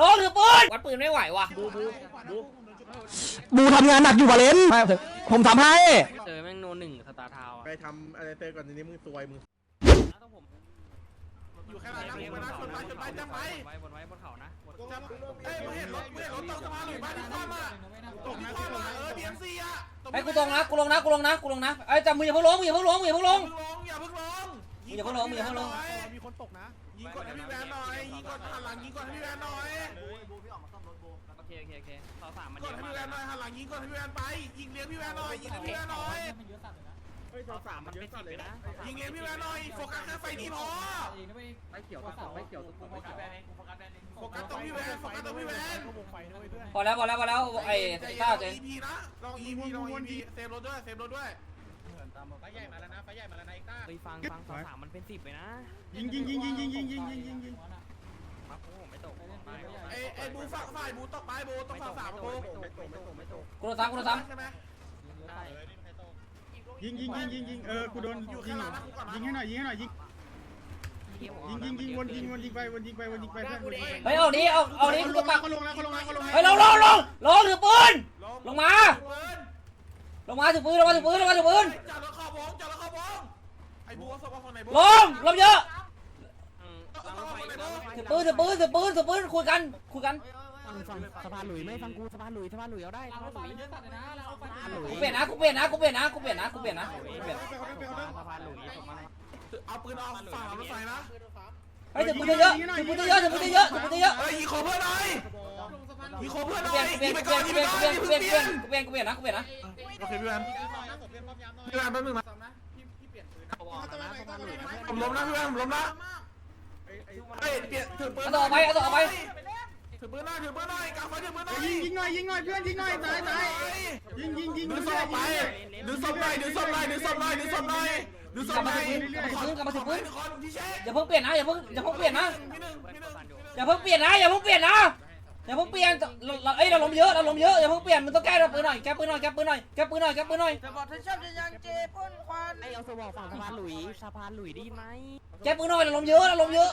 ลงถือปืนวัดปืนไม่ไหวว่ะบูทำงานหนักอยู่วาเลนไม่ถึงผมทำให้เจอแม่งโนหนึ่งสตาร์ทาวไปทำอะไรเตอร์ก่อนนี้มึงซวยมึงต้องผมอยู่แค่นั้นนะมึงนะชนไปชนไปจำไปไว้บนไว้บนเขานะบนจำเอ้ยมึงเห็นรถมึงเห็นรถตกสะพานหรือบ้านที่คว่ำอะตกที่คว่ำอะเออบีเอ็มซีอะไอ้กูตรงนะกูลงนะกูลงนะกูลงนะไอ้ยจับมืออย่าเพิ่งลงมืออย่าเพิ่งลงมืออย่าเพิ่งลงอย่าเพิ่งลงอย่าเพิ่งลงอย่าเพิ่งลงมีคนตกนะ ยิงกดให้พี่แวนหน่อยยิงกดหันหลังยิงกดให้พี่แวนหน่อยโอเคโอเคโอเคเสาสามมันกเยดอะให้มาพี่แวนหน่อยหันหลังยิงกดให้พี่แวนไป ยิงเลี้ยงพี่แวนหน่อยยิงให้พี่แวนหน่อยเฮ้ยเสาสามมันเป็นสิบเลยนะยิงเลี้ยงพี่แวนหน่อยโฟกัสแค่ไฟนี้พอไม่เกี่ยวกับไม่เกี่ยวกับผมไม่เกี่ยวโฟกัสตรงพี่แวนโฟกัสตรงพี่แวนพอแล้วพอแล้วพอแล้วไอ้ต้าเจนอีพีนะลองอีพีลองอีพีเซฟรถด้วยเซฟรถด้วย ไฟใหญ่มาแล้วนะไฟใหญ่มาแล้วนะไอ้ต้าเฮ้ยฟังฟังเสาสามมันเป็นสิบเลยนะยิงยิงยิงยิงยิงยิงยิงยิงยิงยิงมาผมไม่ตกไอ้ไอ้บูฝั่งฝ่ายบูตกไปบูตกฝั่งสามบูไม่ตกไม่ตกไม่ตกกูโดนซ้ำกูโดนซ้ใช่ไหมได้ยิงยิงยิงยิงยิงเออกูโดนอยิยู่งแค่นั้นนะก่อนยิงให้หน่อยยิงให้หน่อยยิงยิงยิงยิงวนยิงวนยิงไปวนยิงไปวนยิงไปเพื่อนำเฮ้ยเอาดิเอาเอาดิเขาลกูงปัแล้วกเขาลงแล้วเขาลงแล้วเขาลงเฮ้ยลงลงลงลงถือปืนลงมาปืนลงมาถือปืนลงมาถือปืนลงมาถือปืน จอดรถขอบวงจอดรถขอบวงไอ้บูสกฝั่งไหนบูลงลงเยอะล้างรถไฟล้างรถไฟถือปืนถือปืนถือปืนถือปืนคุยกันคุยกันฟังฟังสะพานหลุยไม่ฟังกูสะพานหลุยสะพานหลุยเอาได้สะพานหลุยกูเปลี่ยนนะกูเปลี่ยนนะกูเปลี่ยนนะกูเปลี่ยนนะกูเปลี่ยนนะกูเปลี่ยนสะพานหลุยตกมาเอาปืนออกฝั่งรถไฟนะเฮ้ยถือปืนเยอะถือปืนเยอะถือปืนเยอะถือปืนเยอะเฮ้ยยิงขอเพื่อนหน่อยยิงขอเพื่อนหกูน่เปอลี่ยยนกูเปลี่ยนยิงกูไปเปลี่ยนก่อนกูยิงเปลี่ยนไปกูเปลี่ยนก่อนกูเปลี่ยนกูเปลี่ยนกูเปลี่ยนนะกูเปลี่ยนนะโอเคพี่แวนพี่แวนแป๊บนึงนะ ผมล้มนะพี่แวนผมล้มนะเฮ้ยเปลี่ยนถือปืนเอาต่อไปเอาต่อไป ถือปืนหน่อยถือปืนหน่อยกางไฟถือปืนหน่อยยิงยิงหน่อยยิงหน่อยเพื่อนยิงหน่อยตายตายยิงยิงยิงดึงศพไปดึงศพหน่อยดึงศพหน่อยดึงศพหน่อยดึงศพหน่อยดึงศพหน่อยคนที่เช็คอย่าเพิ่งเปลี่ยนนะอย่าเพิ่งอย่าเพิ่งเปลี่ยนนะพี่หนึ่งพี่หนึ่งอย่าเพิ่งเปลี่ยนนะอย่าเพิ่งเปลี่ยนนะ อย่าเพิ่งเปลี่ยนเราเราเอ้ยเราล้มเยอะเราล้มเยอะอย่าเพิ่งเปลี่ยนมันต้องแก้เราปืนหน่อยแก้ปืนหน่อยแก้ปืนหน่อยแก้ปืนหน่อยแก้ปืนหน่อยจะบอกถ้าชอบจะยังเจพ่นควันไอเอาสวอฝั่งสะพานหลุยสะพานหลุยได้ไหมแก้ปืนหน่อยเราล้มเยอะเราล้มเยอะ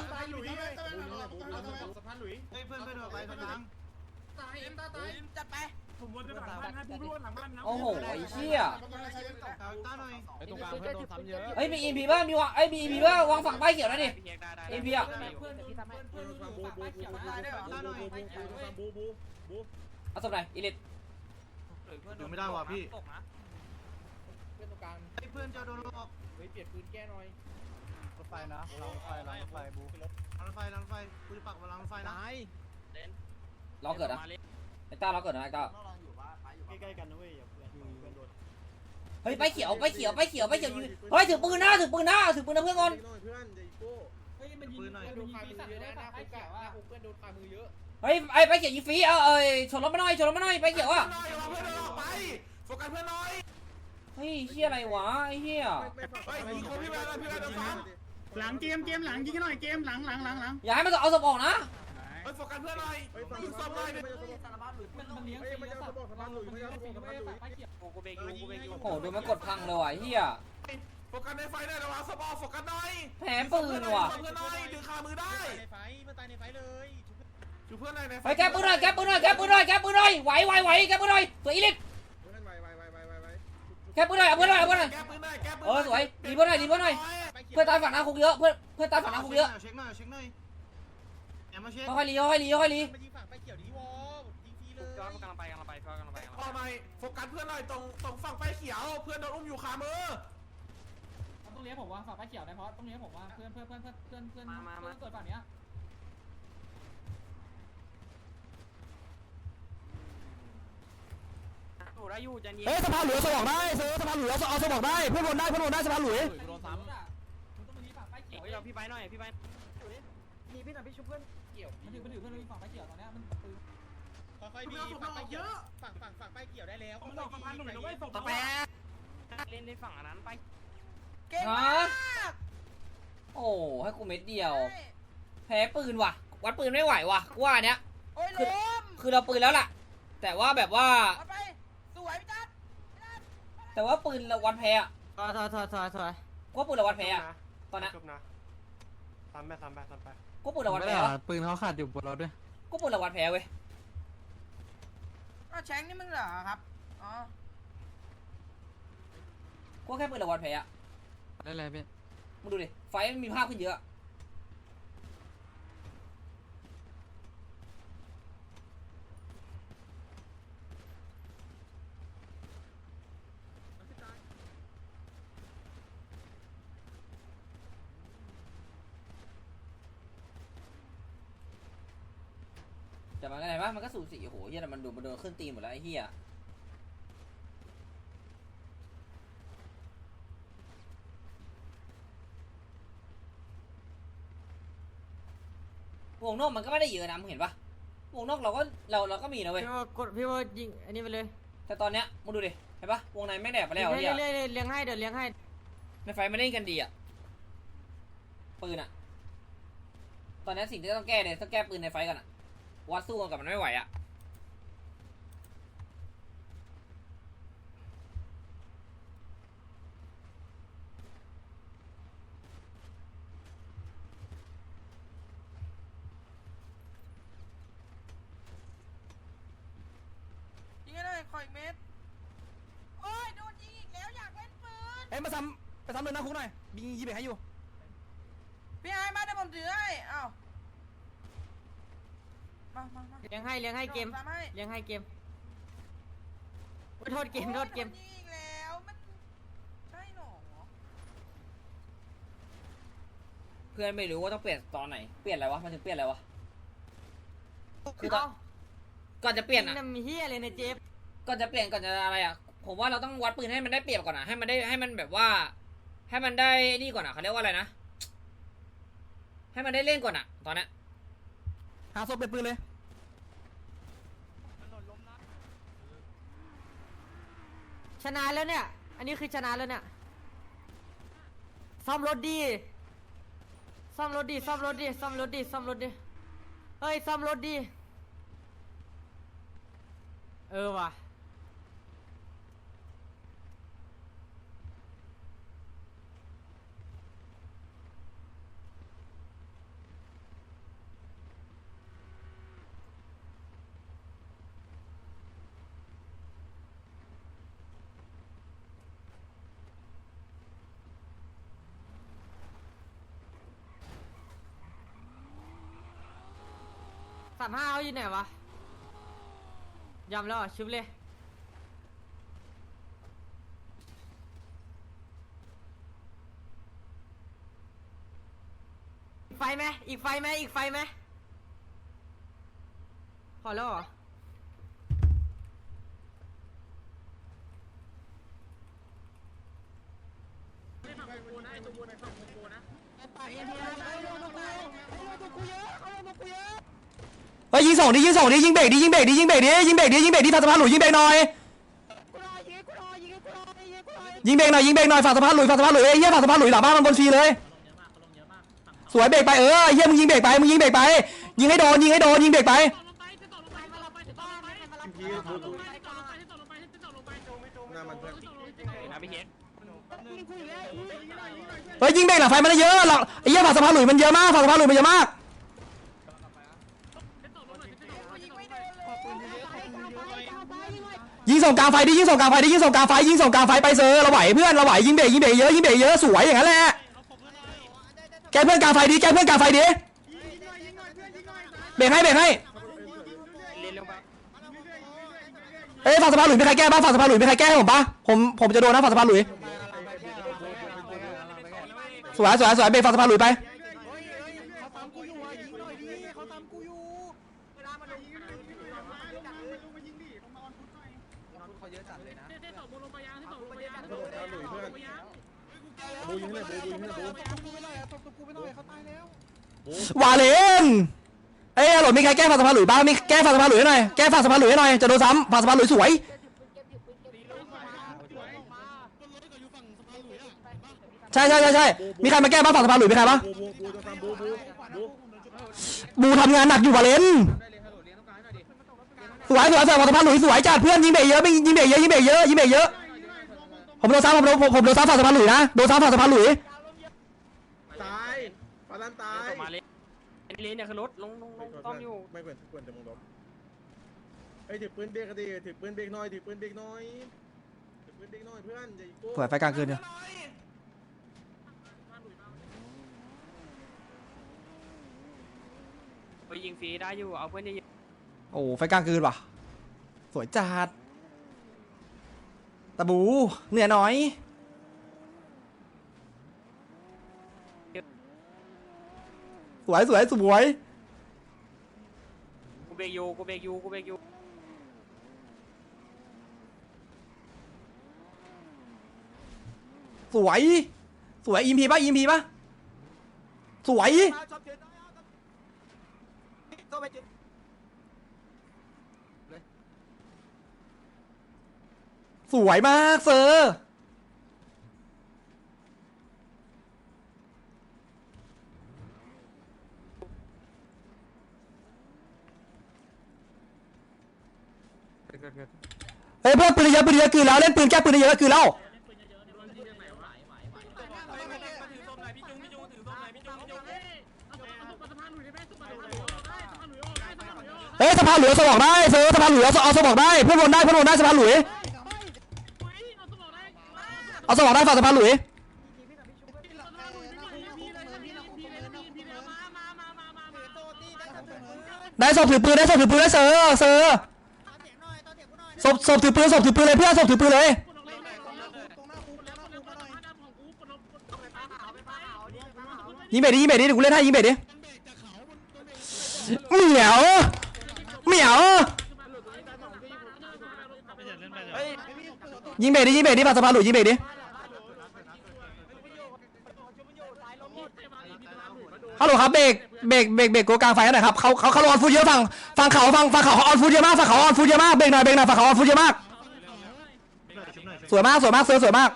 จัดไป โอ้โหไอ้เชี่ยไอตรงกลางเพื่อนโดนซ้ำเยอะเฮ้ยมีอีพีบ้างมีวางไอ้มีอีพีบ้างวางฝั่งป้ายเขียวนะดิพี่เอกได้ได้เอ็มพีอะเอาสมไหนอีลิทดูไม่ได้ว่ะพี่ตกนะเพื่อนจะโดนหลอกเฮ้ยเปลี่ยนปืนแก้หน่อยรถไฟนะรถไฟรถไฟบูรถไฟรถไฟกูจะปักบนรถไฟนะเราเกิดนะ ไอ้ต้าเราเกิดนะไอ้ต้าใกล้ๆกันนะเว้ยอย่าเพื่อนเพื่อนโดนเฮ้ยไปเขียวไปเขียวไปเขียวไปเขียวยิงเฮ้ยถือปืนนะถือปืนนะถือปืนนะเพื่อนก่อนเพื่อนเดี๋ยวโก้ปืนหน่อยเฮ้ยไอ้ไปเขียวยิงฟรีเอาเอ้ยชนรถมาหน่อยชนรถมาหน่อยไปเขียวอะเพื่อนออกไปโฟกัสเพื่อนหน่อยเฮ้ยเฮียอะไรวะไอ้เฮียเฮ้ยยิงคนพี่แวนพี่แวนโดนซ้หลังเกมเกมหลังยิงให้หน่อยเกมหลังหลังหลังหลังอย่าให้มันเอาศพออกนะำ เฮ้ยโฟกัสเพื่อนหน่อยยิงซ้ำหน่อยกูกูเบรกอยู่กูเบรกอยู่โอ้โหดูมันกดพังเลยว่ะไอ้เฮียโฟกัสในไฟหน่อยระวังสปอร์โฟกัสหน่อยแผลปืนว่ะเพื่อนหน่อยดึงขามือได้ชูเพื่อนหน่อยในไฟไปแก้ปืนหน่อยแก้ปืนหน่อยแก้ปืนหน่อยแก้ปืนหน่อยไหวไหวไหวแก้ปืนหน่อยตัวอีลิทแก้ปืนหน่อยเอาปืนหน่อยเอาปืนหน่อยแก้ปืนหน่อยแก้ปืนเออสวยดีเพื่อนหน่อยดีเพื่อนหน่อยเพื่อนตายฝั่งหน้าคุกเยอะเพื่อนเพื่อนตายฝั่งหน้าคุกเยอะเช็คหน่อยเช็คหน่อยแอมมาเช็ คค่อยๆรีค่อยๆรีค่อยๆรีย้อนกำลังไปกำลังไปกำลังไปกำลังพอหน่อยโฟกัสเพื่อนหน่อยตรงตรงฝั่งไฟเขียว เพื่อนโดนอุ้มอยู่ขามือต้องเลี้ยงผมว่าฝากป้าเขียวได้เพราะต้องเลี้ยงผมว่าเพื่อนเพื่อนเพื่อนเพื่อนเพื่อนเพื่อนเพื่อนเกิดฝั่งเนี้ยอยู่ได้อยู่จันเย็นเฮ้ยสะพานหลุยเอาสมองได้เซอร์สะพานหลุยเอาเอาสมองได้เพื่อนวนได้เพื่อนวนได้สะพานหลุยโดนซ้ำอะมึงต้องมานี้ฝากป้าเขียวเฮ้ยเราพี่ไปหน่อยพี่ไปมีพี่หน่อยพี่ชุบเพื่อน มันถือมันถือเพื่อนมีฝากป้าเขียวตอนเนี้ยมันปืนค่อยๆดีฝั่งไฟเขียวฝั่งฝั่งฝั่งไฟเขียวได้แล้วต่อไปเล่นในฝั่งอันนั้นไปเก่งฮะมากโอ้ให้กูเม็ดเดียว แพ้ปืนว่ะ วัดปืนไม่ไหวว่ะกูว่าอันเนี้ยโอ้ยเล็มคือเราปืนแล้วล่ะ แต่ว่าแบบว่าเอาไปสวยพี่จัดแต่ว่าปืนเราวัดแพ้อะถอยถอยถอยถอยถอยกูว่าปืนเราวัดแพ้อะตอนนั้นจบนะซ้ำไปซ้ำไปซ้ำไป กูว่าปืนเราวัดแพ้อะปืนเขาขาดอยู่บนเราด้วยกูก็ปืนละวัดแพ้เว้ยอ้าวแชงนี่มึงเหรอครับ อ๋อก็แค่ปืนละวัดแพ้อะได้เลยพี่มึงดูดิไฟมันมีภาพขึ้นเยอะ แต่มันก็ไหนวะมันก็สูสีโอ้โหเฮียแต่มันดูมันโดนขึ้นตีนหมดแล้วไอ้เฮียวงนอกมันก็ไม่ได้เยอะนะมึงเห็นปะวงนอกเราก็เราเราก็มีนะเว้ยพี่ว่ากดพี่ว่ายิงอันนี้ไปเลยแต่ตอนเนี้ยมึงดูดิเห็นปะวงในไม่งแดกไปแล้วเรื่เฮีอยยๆเรื่อยๆเลี้ยงให้เดี๋ยวเลี้ยงให้ในไฟไม่ได้กันดีอะปืนอะ ตอนนี้สิ่งที่ต้องแก้เลยต้องแก้ปืนในไฟกันอะ วัดสู้กันกับมันไม่ไหวอะยิงให้ได้คอยเม็ดโอ้ยโดนยิงอีกแล้วอยากเล่นปืนเอ้ยมาซ้ำไปซ้ำเลยนะคุกหน่อยยิงยี่เบรกให้อยู่พี่ไอ้มาเดี๋ยวผมถือให้เอ้า มามามาเลี้ยงให้เลี้ยงให้เกมดี๋ยวผทำให้เลี้ยงให้เกมโอ้ยโทษเกมโทษเกมโดนยิงอีกแล้วมันใช่หรอเพื่อนไม่รู้ว่าต้องเปลี่ยนตอนไหน เปลี่ยนอะไรวะ มันถึงเปลี่ยนอะไรวะ คือตอนเอ้า ก่อนจะเปลี่ยนอะ นี่มีเฮียอะไรในเจฟก่อนจะเปลี่ยนก่อนจะอะไรอะ ผมว่าเราต้องวัดปืนให้มันได้เปรียบก่อนอะ ให้มันได้ให้มันแบบว่า ให้มันได้นี่ก่อนอะเขาเรียกว่าอะไรนะ ให้มันได้เล่นก่อนอะ ตอนเนี้ย หาศพเป็นปืนเลยชนะแล้วเนี่ย อันนี้คือชนะแล้วเนี่ย ซ่อมรถดี ซ่อมรถดี ซ่อมรถดี ซ่อมรถดี ซ่อมรถดี เฮ้ย ซ่อมรถดี เออว่ะามห้าเขาอยู่ไหนวะยำแล้วอะชุบเลยอีกไฟไหมอีกไฟไหมอีกไฟไหมพอแล้วเหรอเฮ้ยยิงสอ ยิงสองดิยิงสองดิยิงเบรกดิยิงเบรกดิยิงเบรกดิยิงเบรกดิยิงเบรกดิฝากสะพานหลุยยิงเบรกหน่อยยิงเบรกหน่อยยิงเบรกหน่อยฝากสะพานหลุยฝากสะพานหลุยเอ้ยเหี้ยฝากสะพานหลุยหลังบ้านมันบนฟรีเลย สวยเบรกไปเออเฮียมึงยิงเบรกไปมึงยิงเบรกไป ยิงให้โดนยิงให้โดนยิงเบรกไปเฮ้ยยิงเบรกหลังไฟมันเยอะหลังไอ้เหี้ยฝากสะพานหลุยมันเยอะมากฝากสะพานหลุยมันเยอะมาก ยิงส่งกลางไฟดิยิงส่งกลางไฟดิยิงส่งกลางไฟยิงส่งกลางไฟไปเซอร์เราไหวเพื่อนเราไหวยิงเบรกยิงเบรกเยอะยิงเบรกเยอะสวยอย่างนั้นแหละแกเพื่อนกลางไฟดิแกเพื่อนกลางไฟดิเบรกให้เบรกให้เอ้ยฝั่งสะพานหลุยมีใครแก้บ้างฝั่งสะพานหลุยมีใครแก้ให้ผมปะผมผมจะโดนนะฝั่งสะพานหลุยสวยสวยสวยเบรกฝั่งสะพานหลุยไป ยอะจัดเลยนะบูยิงเลยบูยิงเลยบูตบกูไปหน่อยตบกูไปหน่อยเขาตายแล้ววาเลนเอ้ยหลดมีใครแก้ฝั่งสะพานหลุยบ้างมีแก้ฝั่งสะพานหลุยให้หน่อยแก้ฝั่งสะพานหลุยให้หน่อยจะโดนซ้ำฝั่งสะพานหลุยสวยใช่ใช่ใช่ใช่มีใครมาแก้บ้างฝั่งสะพานหลุยมีใครบ้างบูทำบูบูบูบูทำงานหนักอยู่วาเลน สวยสวยสวยฝั่งสะพานหลุยสวยจัดเพื่อนยิงเบรกเยอะยิงเบรกเยอะยิงเบรกเยอะยิงเบรกเยอะผมโดนซ้ำผมโดนผมโดนซ้ำฝั่งสะพานหลุยนะโดนซ้ำฝั่งสะพานหลุยตายฟาลันตายมาเล่นเลนเนี่ยคือรถลงลงลงต้อมอยู่ไม่ควรควรจะมึงลบไอ้ถือปืนเบรกก็ดีถือปืนเบรกน่อยถือปืนเบรกน่อยถือปืนเบรกน่อยเพื่อนอย่าอีโก้สวยไฟกลางคืนเนี่ยไปยิงฟรีได้อยู่เอาเพื่อนเยอะ โอ้ไฟกลางคืนว่ะ สวยจัดตะบูเหนื่อยหน่อย สวยสวยสวยๆกูเบรกอยู่กูเบรกอยู่กูเบรกอยู่สวย สวยอิมพีป่ะอิมพีป่ะ สวย สวยมากเซอร์เฮ้ยเพื่อนปืนเยอะปืนเยอะคือแล้วเล่นปืนแก้ปืนเยอะคือแล้วเฮ้ยสะพานหลวงสบอกได้เซอร์สะพานหลวงเอาสบอกได้เพื่อนวนได้เพื่อนวนได้สะพานหลวง เอาสบอกได้ฝาสะพานหลวงได้ศพถือปืนได้ศพถือปืนได้เซอร์เซอร์ศพศพถือปืนศพถือปืนเลยเพื่อนศพถือปืนเลยยิงเบ็ดดิยิงเบ็ดดิเดี๋ยวกูเล่นให้ยิงเบ็ดดิเหมียวเหมียวยิงเบ็ดดิยิงเบ็ดดิฝาสะพานหลวงยิงเบ็ดดิ ฮัลโหลครับเบรกเบรกเบรกเบรกโกกลางไฟหน่อยครับเขาเขาเขาออนฟูเยอะฝั่งฝั่งเขาฝั่งฝั่งเขาออนฟูเยอะมากฝั่งเขาออนฟูเยอะมากเบรกหน่อยเบรกหน่อยฝั่งเขาออนฟูเยอะมากสวยมากสวยมากเซอร์สวยมาก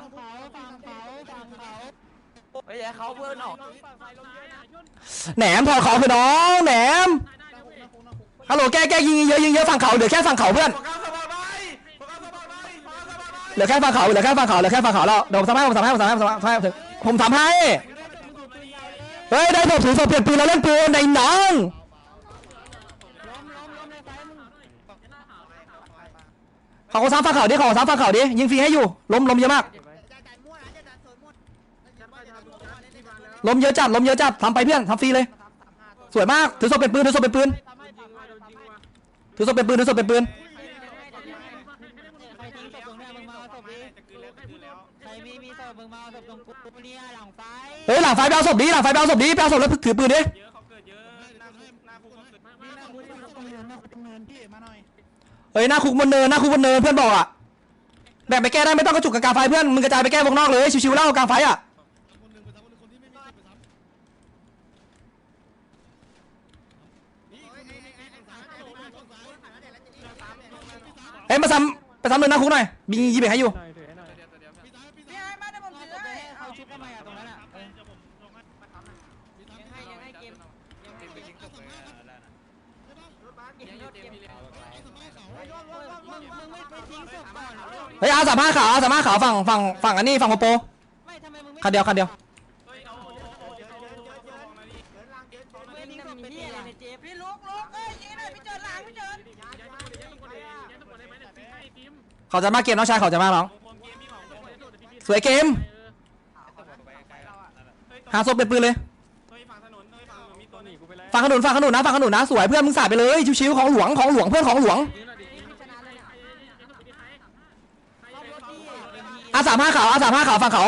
เฮ้ยเขาเพื่อนออกแหนมถอดเขาไปน้องแหนมฮัลโหลแก้แก้ยิงเยอะยิงเยอะฝั่งเขาเหลือแค่ฝั่งเขาเพื่อนโฟกัสสปอร์ตไปโฟกัสสปอร์ตไปโฟกัสสปอร์ตไปเหลือแค่ฝั่งเขาเหลือแค่ฝั่งเขาเหลือแค่ฝั่งเขาแล้วเดี๋ยวผมทำให้ผมทำให้ผมทำให้ผมทำให้ผมทำให้ เฮ้ยได้ผมถือศพเปลี่ยนปืนแล้วเล่นปืนในหน้องเขาซ้ำฝั่งเขาดิเขาซ้ำฝั่งเขาดิยิงฟรีให้อยู่ล้มล้มเยอะมากล้มเยอะจัดล้มเยอะจัดทำไปเพื่อนทำฟรีเลย สวยมากถือศพเป็นปืนถือศพเป็นปืนถือศพเป็นปืนถือศพเป็นปืน พตรงเนี้ยมึงมาเอาศพดิใครมีมีศพมึงมาเอาศพตรงกูเนี่ยหลังไฟเฮ้ยหลังไฟไปเอาศพดิหลังไฟไปเอาศพดิไปเอาศพแล้วถือปืนดิเยอะเขาเกิดเยอะหน้าคุกหน้าคุกเขาเกิดเฮ้ยหน้าคุกบนเนินหน้าคุกบนเนินเพื่อนบอกอะแบ่งไปแก้ได้ไม่ต้องกระจุกกับกลางไฟเพื่อนมึงกระจายไปแก้วงนอกเลยชิวๆเล่ากลางไฟอะเฮ้ยมาซ้ำ ไปซ้ำเนินหน้าคุกหน่อยบิงยีเบรกให้อยู่พี่ไอ้มาเดี๋ยวผมถือให้เอาชุบทำไมอะตรงนั้นอะเออยังให้ยังให้เกมมึงมึงไม่ไปทิ้งศพก่อนเหรอเฮ้ยอาสามห้าขาวอาสามห้าขาวฝั่งฝั่งฝั่งอันนี้ฝั่งโปโปไม่ทำไมมึงไม่คันเดียวคันเดียว ไม่ทิ้งศพเป็นเหี้ยอะไรในเจฟ พี่ลุกลุกเอ้ยยิงหน่อยพี่เจิดหลังพี่เจิด เขาจะมาเกมน้องชายเขาจะมาน้องสวยเกมหาศพเป็นปืนเลยฝั่งถนเฮ้ยฝั่งถนนฝั่งขนุนฝั่งขนุนนะฝั่งขนุนนะสวยเพื่อนมึงสาดไปเลยชิวๆของหลวงของหลวงเพื่อนของหลวงอาสามห้าขาวอาสามห้าขาวฝั่งเขา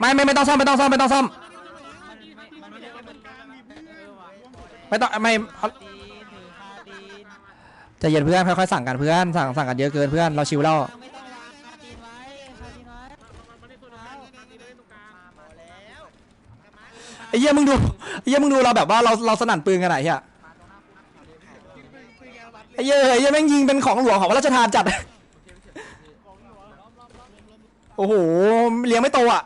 ไม่ไม่ไม่ต้องซ่อมไม่ต้องซ่อมไม่ต้องซ่อมไม่ต้องไม่ ใจเย็นเพื่อนค่อยๆสั่งกันเพื่อนสั่งสั่งกันเยอะเกินเพื่อนเราชิวแล้วไม่ต้องล้าไอ้เหี้ยมึงดูไอ้เหี้ยมึงดูเราแบบว่าเราเราสนั่นปืนกันไหนเหี้ยไอ้เหี้ยไอ้เหี้ยแม่งยิงเป็นของหลวงของพระราชทานจัด โอ้โหเลี้ยงไม่โตอะ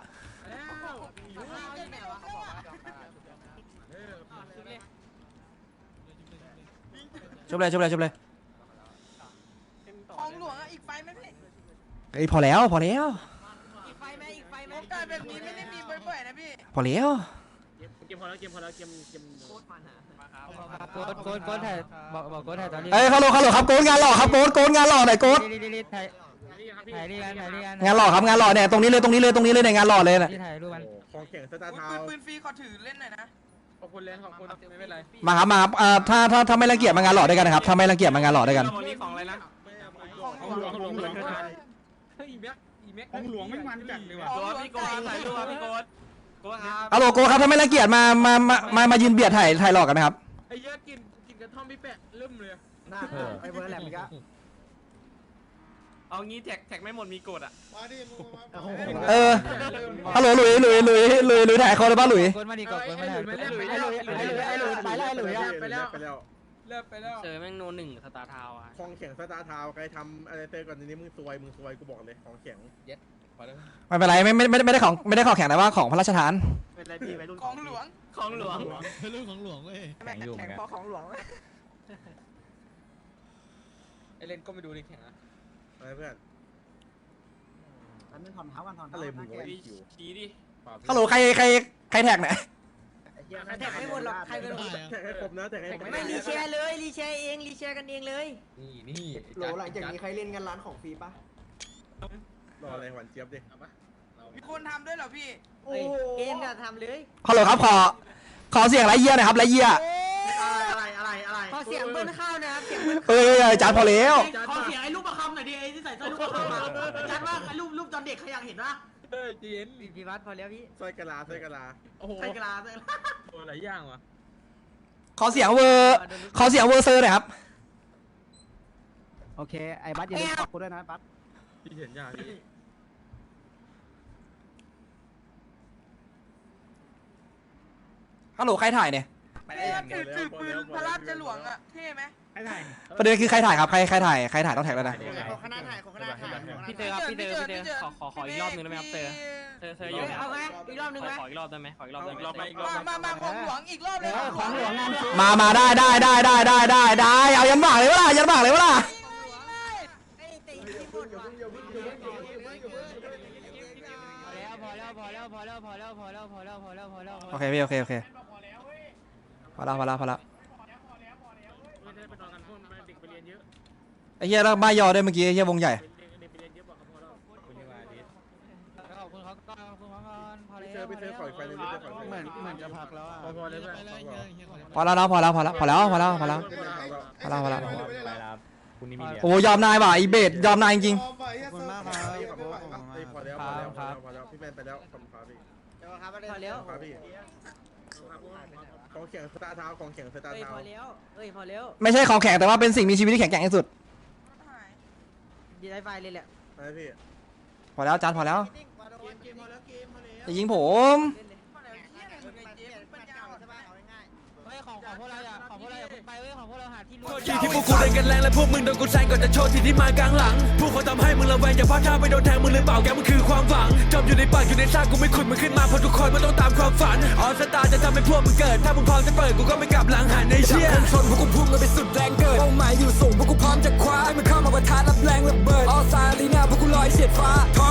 จบเลยจบเลยจบเลย ของหลวงอะอีกไฟไหมพี่ เอ้ยพอแล้ว พอแล้ว อีกไฟไหมอีกไฟไหมโอกาสแบบนี้ไม่ได้มีบ่อยๆนะพี่พอแล้ว เก็บพอแล้วเกมพอแล้วเกมเกมโคตรมันอะโกดโกดโกดถ่ายบอกบอกโกดถ่ายตอนนี้เอ้ยฮัลโหลฮัลโหลครับโกดงานหล่อครับโกดโกดงานหล่อหน่อยโกดนี่นี่นี่ถ่ายถ่ายนี่กันถ่ายนี่กันงานหล่อครับงานหล่อเนี่ยตรงนี้เลยตรงนี้เลยตรงนี้เลยเนี่ยงานหล่อเลยน่ะที่ถ่ายรูปมันของแข่งสตาร์ปืทาวนปืนฟรีขอถือเล่นหน่อยนะขอบคุณเลนขอบคุณไม่เป็นไรมาครับมาครับเอ่อถ้าถ้าถ้าไม่รังเกียจมางานหล่อด้วยกันนะครับถ้าไม่รังเกียจมางานหล่อด้วยกันวันนี้ของอะไรนะของหลวงของหลวงหลวงเฮ้ย อีแม็กอีแม็กของหลวงไม่มันจัดเลยว่ะของหลวงพี่โกดถ่ายรูปพี่โกดโกดครับฮัลโหลโกดครับถ้าไม่รังเกียจมามามามามายืนเบียดถ่ายถ่ายหล่อกันไหมครับ ไอ้เยอะกินกินกระท่อมพี่แปะลืมเลยหน้าไอ้เบอร์แหลมอีกอะเอางี้แท็กแท็กไม่หมดมีกดอะมาดิมึงมาเออ ฮัลโหลหลุยหลุยหลุยหลุยหลุยถ่ายเขาเลยป่ะหลุย กดมาดิกดกดมาถ่ายไอ้หลุยไอ้หลุยไอ้หลุยไปแล้วไอ้หลุยอะไปแล้วไปแล้ว เลิกไปแล้วเจอแม่งโนหนึ่งสตาร์ทาวอะของแข่งสตาร์ทาวใครทำอะไรเตอร์ก่อนนี้มึงซวยมึงซวยกูบอกเลยของแข่งไม่เป็นไรไม่ไม่ไม่ไม่ได้ของไม่ได้ของแข่งแต่ว่าของพระราชทานเป็นไรพี่ไปรุ่นของหลวงของหลวงเรื่องของหลวงเว้ยแข่งแข่งพอของหลวงไอเลนก็ไปดูดิแข่งอะอะไรเพื่อนอันนึงถอนเท้ากันถอนอะไรมึงวะไอ้คิวชี้ดิฮัลโหลใครใครใครแท็กเนี่ย แท็กไม่หมดหรอกใครเป็นแท็กให้ครบนะแท็กให้ครบไม่รีแชร์เลยรีแชร์เองรีแชร์กันเองเลยโหลหลังจากนี้ใครเล่นกันร้านของฟรีปะรออะไรหวานเจี๊ยบดิมีคนทำด้วยเหรอพี่เฮ้ยเกมจะทำเลยฮัลโหลครับขอ ขอเสียงไรเยียหน่อยครับไรเยียอะไรอะไรอะไรขอเสียงเบิ้ลข้าวนะครับเสียงเบิ้ลเอ้ยเอ้ยจานพอแล้วขอเสียงไอ้รูปประคำหน่อยดิไอ้ที่ใส่สร้อยรูปประคำอะจัดว่าไอ้รูปรูปตอนเด็กใครอยากเห็นปะ เออจีนพี่วัดพอแล้วพี่สร้อยกะลาสร้อยกะลาโอ้โหใส่กะลาใส่กะลาโอ้หลายอย่างว่ะขอเสียงเวอร์ขอเสียงเวอร์เซอร์หน่อยครับ โอเค ไอ้บัสอย่าลืมขอบกูด้วยนะบัสพี่เห็นยากพี่ฮัลโหลใครถ่ายเนี่ยเท่ถือถือปืนพระราชหลวงอะเท่ไหม ใครถ่ายประเด็นคือใครถ่ายครับใครใครถ่ายใครถ่ายต้องแท็กแล้วนะของคณะถ่ายของคณะถ่ายพี่เตอครับพี่เตอร์พี่เตอร์ขอขอขออีกรอบนึงได้ไหมครับเตอร์เตอร์เตอร์อยู่เอาไหมอีกรอบนึงไหมขออีกรอบได้ไหมขออีกรอบได้ไหมมามามาของหลวงอีกรอบเลยของหลวงมามาได้ได้ได้ได้ได้ได้ได้เอายันบ่าเลยวะล่ะยันบ่าเลยวะล่ะพอแล้วพอเล้วพอเล้วพอแล้วพอแล้วพอแล้วพอแล้วโอเคพี่เคโเคพอแล้วพอแล้วพอแล้ว ไอ้เหี้ยแล้วบ้ายอได้วยเมื่อกี้ไอ้เหี้ยวงใหญ่เด็กไปเรียนเยอะบอกเขาพอแล้วขอบคุณที่ว่าดิขอบคุณเขาก่อนขอบคุณเขาก่อนพอพี่แล้วเซอร์พี่เซอร์ขออีกไฟนึงพี่เซอร์ขออีกไฟเหมือนเหมือนจะพักแล้วอะพอพอเลยเพื่อนพอแล้วนะพอแล้วพอแล้วพอแล้วพอแล้วพอแล้ว พอแล้วพอแล้วไปรับคุณนี่มีเรียนโอ้ยอมนายว่ะไอเบสยอมนายจริงขอบคุณมากครับพอแล้วพอแล้วพอแล้วพอแล้วพี่แมนไปแล้วขอบคุณครับพี่พอแล้วครับพี่ของแข่งสตาร์ทาวของแข่งสตาร์เฮ้ยทาพวอแล้วเฮ้ยพอแล้ว ๆไม่ใช่ของแข็งแต่ว่าเป็นสิ่งมีชีวิตที่แข็งแกร่งที่สุด ย้ายไฟเลยแหละไปพี่พอแล้วจานพอแล้วจะยิงผม เฮ้ยของของพวกเราอย่า ที่รวมที่ที่พวกกูเล่นกันแรงและพวกมึงโดนกูแซงก่อนจะโชว์ที่ที่มากลางหลัง พวกเขาทำให้มึงระแวงอย่าพลาดท่าไปโดนแทงมึงหรือเปล่าแกมึงคือความหวังจมอยู่ในปากอยู่ในซากกูไม่ขุดมึงขึ้นมาเพราะทุกคนมันต้องตามความฝันออสตาจะทำให้พวกมึงเกิด ถ้ามึงพร้อมจะเปิดกูก็ไม่กลับหลังหันในเชี่ยชนพวกกูพุ่งกันไปสุดแรงเกิดเป้าหมายอยู่สูงพวกกูพร้อมจะคว้าให้มึงเข้ามาประทะรับแรงระเบิดออสตาลีนาพวกกูลอยเฉียดฟ้าท้อง